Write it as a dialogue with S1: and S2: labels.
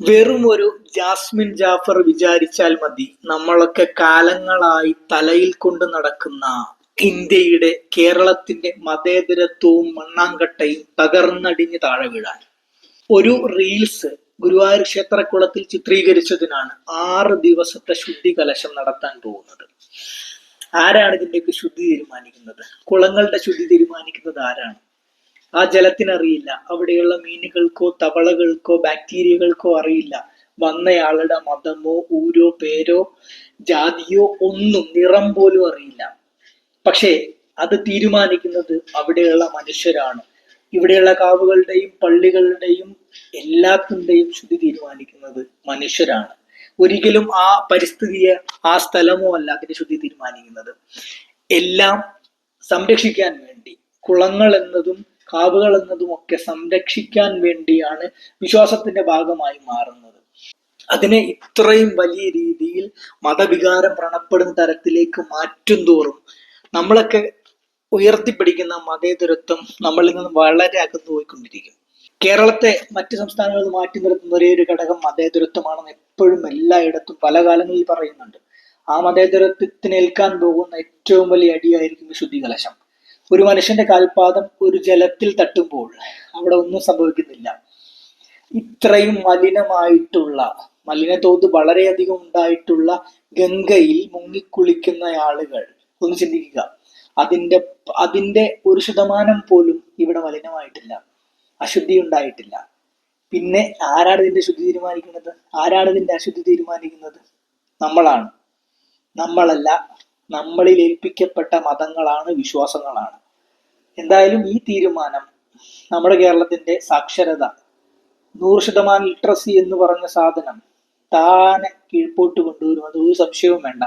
S1: വെറും ഒരു ജാസ്മിൻ ജാഫർ വിചാരിച്ചാൽ മതി. നമ്മളൊക്കെ കാലങ്ങളായി തലയിൽ കൊണ്ട് നടക്കുന്ന ഇന്ത്യയുടെ കേരളത്തിന്റെ മതേതരത്വവും മണ്ണാങ്കട്ടയും തകർന്നടിഞ്ഞ് താഴെ വീഴാൻ. ഒരു റീൽസ് ഗുരുവായൂർ ക്ഷേത്രക്കുളത്തിൽ ചിത്രീകരിച്ചതിനാണ് ആറ് ദിവസത്തെ ശുദ്ധി കലശം നടത്താൻ പോകുന്നത്. ആരാണ് ഇതിന്റെയൊക്കെ ശുദ്ധി തീരുമാനിക്കുന്നത്? കുളങ്ങളുടെ ശുദ്ധി തീരുമാനിക്കുന്നത് ആരാണ്? ആ ജലത്തിനറിയില്ല. അവിടെയുള്ള മീനുകൾക്കോ തവളകൾക്കോ ബാക്ടീരിയകൾക്കോ അറിയില്ല. വന്നയാളുടെ മതമോ ഊരോ പേരോ ജാതിയോ ഒന്നും നിറം പോലും അറിയില്ല. പക്ഷേ അത് തീരുമാനിക്കുന്നത് അവിടെയുള്ള മനുഷ്യരാണ്. ഇവിടെയുള്ള കാവുകളുടെയും പള്ളികളുടെയും എല്ലാത്തിന്റെയും ശുദ്ധി തീരുമാനിക്കുന്നത് മനുഷ്യരാണ്. ഒരിക്കലും ആ പരിസ്ഥിതിയെ ആ സ്ഥലമോ അല്ല അതിന്റെ ശുദ്ധി തീരുമാനിക്കുന്നത്. എല്ലാം സംരക്ഷിക്കാൻ വേണ്ടി കുളങ്ങൾ എന്നതും കാവുകൾ എന്നതും ഒക്കെ സംരക്ഷിക്കാൻ വേണ്ടിയാണ് വിശ്വാസത്തിന്റെ ഭാഗമായി മാറുന്നത്. അതിനെ ഇത്രയും വലിയ രീതിയിൽ മതവികാരം പ്രണപ്പെടുന്ന തരത്തിലേക്ക് മാറ്റും തോറും നമ്മളൊക്കെ ഉയർത്തിപ്പിടിക്കുന്ന മതേതരത്വം നമ്മളിൽ നിന്ന് വളരെ അകന്നു പോയിക്കൊണ്ടിരിക്കും. കേരളത്തെ മറ്റ് സംസ്ഥാനങ്ങളിൽ മാറ്റി നിർത്തുന്ന ഒരേ ഒരു ഘടകം മതേതരത്വമാണെന്ന് എപ്പോഴും എല്ലായിടത്തും പല കാലങ്ങളിൽ പറയുന്നുണ്ട്. ആ മതേതരത്വത്തിന് ഏൽക്കാൻ പോകുന്ന ഏറ്റവും വലിയ അടിയായിരിക്കും വിശുദ്ധി കലശം. ഒരു മനുഷ്യന്റെ കാൽപാദം ഒരു ജലത്തിൽ തട്ടുമ്പോൾ അവിടെ ഒന്നും സംഭവിക്കുന്നില്ല. ഇത്രയും മലിനമായിട്ടുള്ള മലിനത്തോത് വളരെയധികം ഉണ്ടായിട്ടുള്ള ഗംഗയിൽ മുങ്ങിക്കുളിക്കുന്ന ആളുകൾ ഒന്ന് ചിന്തിക്കുക. അതിന്റെ അതിന്റെ ഒരു ശതമാനം പോലും ഇവിടെ മലിനമായിട്ടില്ല. അശുദ്ധി ഉണ്ടായിട്ടില്ല. പിന്നെ ആരാണ് ഇതിന്റെ ശുദ്ധി തീരുമാനിക്കുന്നത്? ആരാണ് ഇതിന്റെ അശുദ്ധി തീരുമാനിക്കുന്നത്? നമ്മളാണ്. നമ്മളല്ല നമ്മളിൽ ഏൽപ്പിക്കപ്പെട്ട മതങ്ങളാണ് വിശ്വാസങ്ങളാണ്. എന്തായാലും ഈ തീരുമാനം നമ്മുടെ കേരളത്തിന്റെ സാക്ഷരത നൂറ് ശതമാനം ലിറ്ററസി എന്ന് പറഞ്ഞ സാധനം താനെ കീഴ്പോട്ട് കൊണ്ടുവരും അത് ഒരു സംശയവും വേണ്ട.